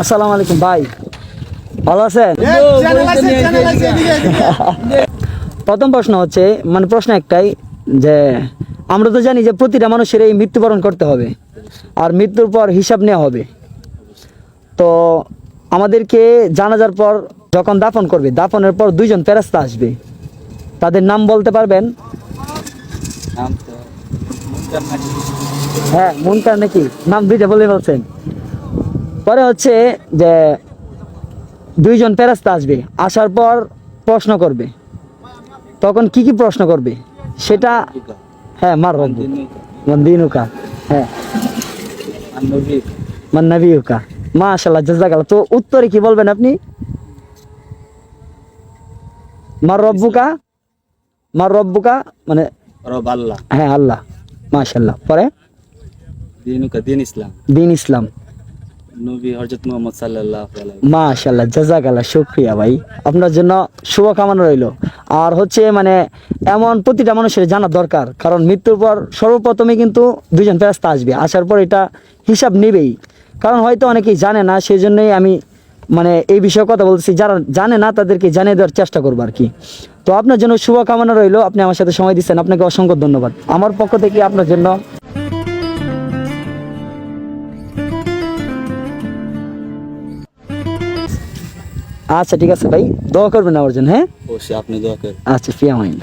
আসসালামু আলাইকুম ভাই। ভালো আছেন? প্রথম প্রশ্ন হচ্ছে মানে প্রশ্ন একটাই যে আমরা তো জানি যে প্রতিটা মানুষের এই মৃত্যুবরণ করতে হবে আর মৃত্যুর পর হিসাব নেওয়া হবে। তো আমাদেরকে জানাজার পর যখন দাফন করবে দাফনের পর দুইজন ফেরাস্তা আসবে। তাদের নাম বলতে পারবেন? হ্যাঁ মুনকার নাকি? নাম দুইটা বলে বলছেন পরে হচ্ছে যে দুইজন ফেরাস্তা আসবে আসার পর প্রশ্ন করবে। তখন কি কি প্রশ্ন করবে? সেটা হ্যাঁ মার মন্দিনুকা। হ্যাঁ। মান্নাবিউকা। মাশাল্লাহ জাজাকাল্লাহ। তো উত্তরে কি বলবেন আপনি? মার রব্বুকা? মার রব্বুকা? মানে রব আল্লাহ। হ্যাঁ আল্লাহ। মাশাল্লাহ পরে? দিনুকা দিন ইসলাম। দিন ইসলাম। ভাই। আপনার জন্য রইল। আর হচ্ছে মানে এমন প্রতিটা মানুষের জানা দরকার, কারণ মৃত্যুর পর সর্বপ্রথমে কিন্তু আসবে। আসার পর এটা হিসাব নেবেই। কারণ হয়তো অনেকেই জানে না সেই জন্যই আমি মানে এই বিষয়ে কথা বলতেছি। যারা জানে না, তাদেরকে জানিয়ে দেওয়ার চেষ্টা করব আর কি। তো আপনার জন্য শুভকামনা রইল। আপনি আমার সাথে সময় দিচ্ছেন। আপনাকে অসংখ্য ধন্যবাদ। আমার পক্ষ থেকে আপনার জন্য আচ্ছা ঠিক আছে ভাই দোয়া করবেন আমার জন্য হ্যাঁ অবশ্যই আপনি দোয়া করেন আচ্ছা ফিয়া মাইন্ড